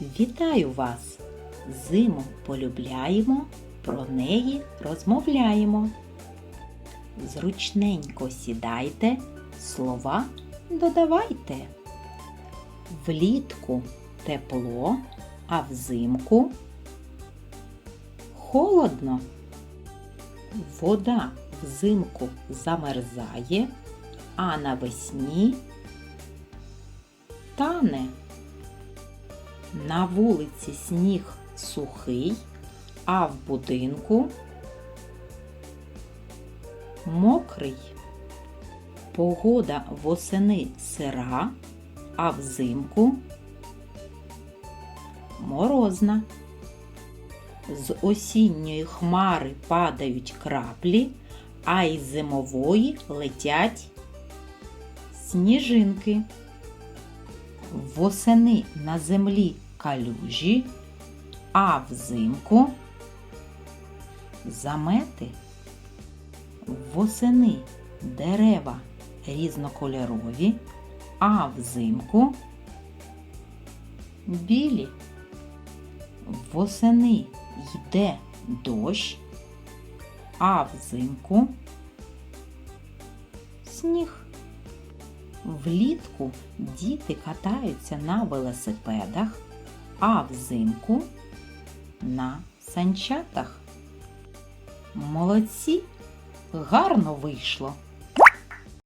Вітаю вас! Зиму полюбляємо, про неї розмовляємо. Зручненько сідайте, слова додавайте. Влітку тепло, а взимку холодно. Вода взимку замерзає, а навесні тане. На вулиці сніг сухий, а в будинку мокрий. Погода восени сира, а взимку морозна. З осінньої хмари падають краплі, а із зимової летять сніжинки. Восени на землі калюжі, а взимку замети. Восени дерева різнокольорові, а взимку білі. Восени йде дощ, а взимку сніг. Влітку діти катаються на велосипедах, а взимку на санчатах. Молодці! Гарно вийшло!